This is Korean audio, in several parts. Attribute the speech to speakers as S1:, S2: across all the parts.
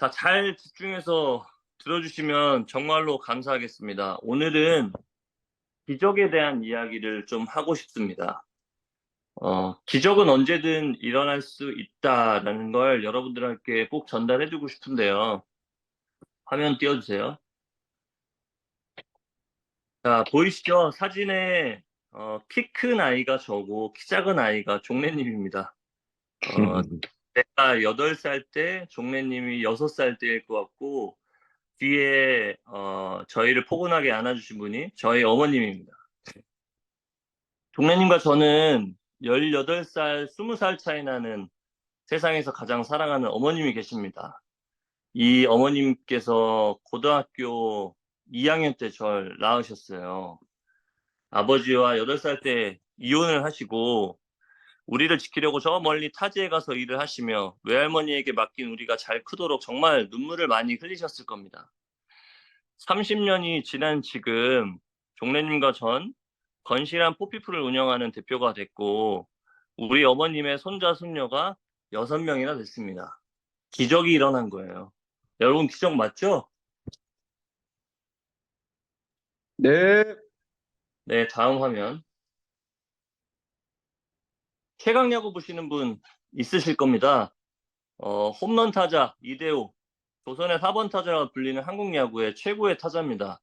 S1: 자, 잘 집중해서 들어주시면 정말로 감사하겠습니다. 오늘은 기적에 대한 이야기를 좀 하고 싶습니다. 어, 기적은 언제든 일어날 수 있다라는 걸 여러분들께 꼭 전달해주고 싶은데요. 화면 띄워주세요. 자, 보이시죠? 사진에 어, 키 큰 아이가 저고 키 작은 아이가 종래님입니다. 어, 제가 8살 때 종래님이 6살 때일 것 같고 뒤에 어, 저희를 포근하게 안아주신 분이 저희 어머님입니다. 종래님과 저는 18살, 20살 차이 나는 세상에서 가장 사랑하는 어머님이 계십니다. 이 어머님께서 고등학교 2학년 때 절 낳으셨어요. 아버지와 8살 때 이혼을 하시고 우리를 지키려고 저 멀리 타지에 가서 일을 하시며 외할머니에게 맡긴 우리가 잘 크도록 정말 눈물을 많이 흘리셨을 겁니다. 30년이 지난 지금 종래님과 전 건실한 포피풀을 운영하는 대표가 됐고 우리 어머님의 손자 손녀가 6명이나 됐습니다. 기적이 일어난 거예요. 여러분 기적 맞죠?
S2: 네,
S1: 네, 다음 화면. 최강야구 보시는 분 있으실 겁니다. 어, 홈런 타자 이대호, 조선의 4번 타자라 불리는 한국 야구의 최고의 타자입니다.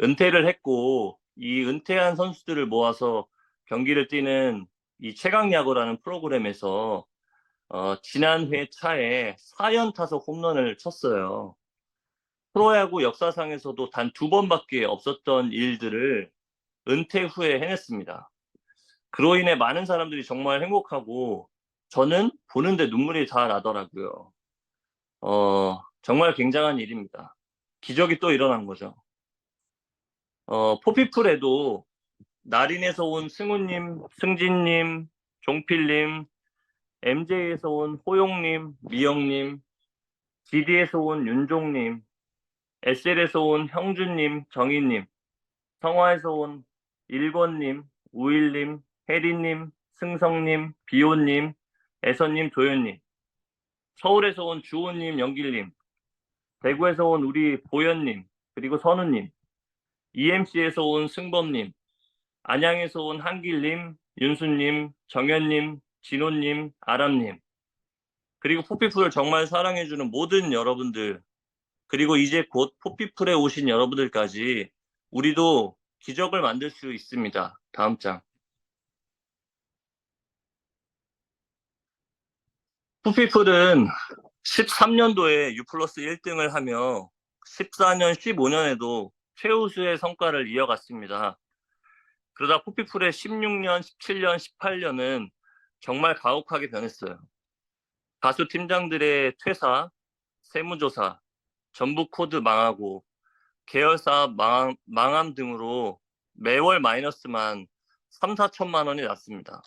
S1: 은퇴를 했고 이 은퇴한 선수들을 모아서 경기를 뛰는 이 최강 야구라는 프로그램에서 어, 지난 회 차에 4연 타석 홈런을 쳤어요. 프로야구 역사상에서도 단 두 번밖에 없었던 일들을 은퇴 후에 해냈습니다. 그로 인해 많은 사람들이 정말 행복하고 저는 보는데 눈물이 다 나더라고요. 어, 정말 굉장한 일입니다. 기적이 또 일어난 거죠. 어, 포피풀에도 나린에서 온 승우님, 승진님, 종필님, MJ에서 온 호용님, 미영님, GD에서 온 윤종님, SL에서 온 형준님, 정희님, 성화에서 온 일권님, 우일님, 혜리님, 승성님, 비호님, 애선님, 도현님, 서울에서 온 주호님, 영길님, 대구에서 온 우리 보현님, 그리고 선우님, EMC에서 온 승범님, 안양에서 온 한길님, 윤수님, 정현님, 진호님, 아람님, 그리고 포피풀을 정말 사랑해주는 모든 여러분들, 그리고 이제 곧 포피풀에 오신 여러분들까지 우리도 기적을 만들 수 있습니다. 다음 장. 푸피풀은 13년도에 U 플러스 1등을 하며 14년, 15년에도 최우수의 성과를 이어갔습니다. 그러다 푸피풀의 16년, 17년, 18년은 정말 가혹하게 변했어요. 가수 팀장들의 퇴사, 세무조사, 전북 코드 망하고 계열사 망, 망함 등으로 매월 마이너스만 3, 4천만 원이 났습니다.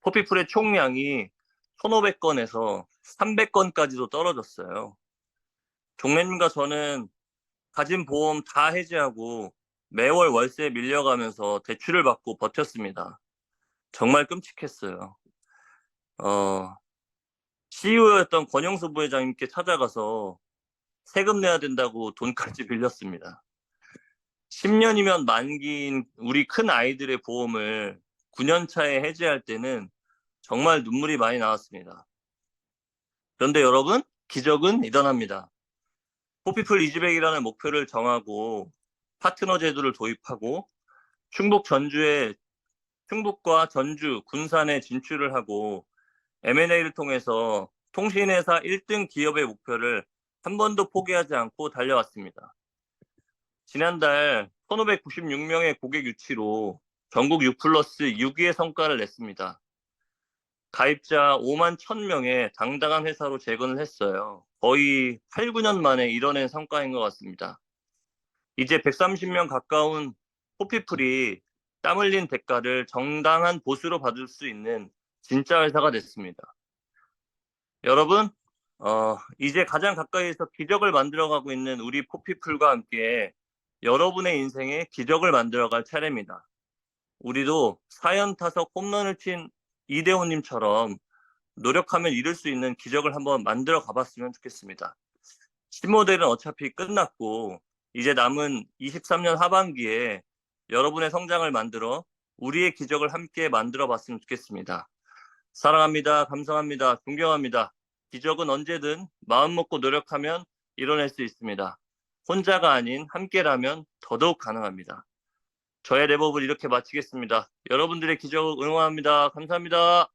S1: 포피풀의 총량이 1,500건에서 300건까지도 떨어졌어요. 종래님과 저는 가진 보험 다 해지하고 매월 월세 밀려가면서 대출을 받고 버텼습니다. 정말 끔찍했어요. 어, CEO였던 권영수 부회장님께 찾아가서 세금 내야 된다고 돈까지 빌렸습니다. 10년이면 만기인 우리 큰 아이들의 보험을 9년 차에 해지할 때는 정말 눈물이 많이 나왔습니다. 그런데 여러분, 기적은 일어납니다. 포피플 이즈백이라는 목표를 정하고 파트너 제도를 도입하고 충북 전주에 충북과 전주, 군산에 진출을 하고 M&A를 통해서 통신회사 1등 기업의 목표를 한 번도 포기하지 않고 달려왔습니다. 지난달 1596명의 고객 유치로 전국 6 플러스 6위의 성과를 냈습니다. 가입자 5만 1000명의 당당한 회사로 재건을 했어요. 거의 8, 9년 만에 이뤄낸 성과인 것 같습니다. 이제 130명 가까운 포피풀이 땀 흘린 대가를 정당한 보수로 받을 수 있는 진짜 회사가 됐습니다. 여러분, 어, 이제 가장 가까이에서 기적을 만들어가고 있는 우리 포피풀과 함께 여러분의 인생에 기적을 만들어갈 차례입니다. 우리도 사연 타석 홈런을 친 이대호님처럼 노력하면 이룰 수 있는 기적을 한번 만들어 가봤으면 좋겠습니다. 신모델은 어차피 끝났고 이제 남은 23년 하반기에 여러분의 성장을 만들어 우리의 기적을 함께 만들어 봤으면 좋겠습니다. 사랑합니다. 감사합니다. 존경합니다. 기적은 언제든 마음 먹고 노력하면 이뤄낼 수 있습니다. 혼자가 아닌 함께라면 더더욱 가능합니다. 저의 랩업을 이렇게 마치겠습니다. 여러분들의 기적을 응원합니다. 감사합니다.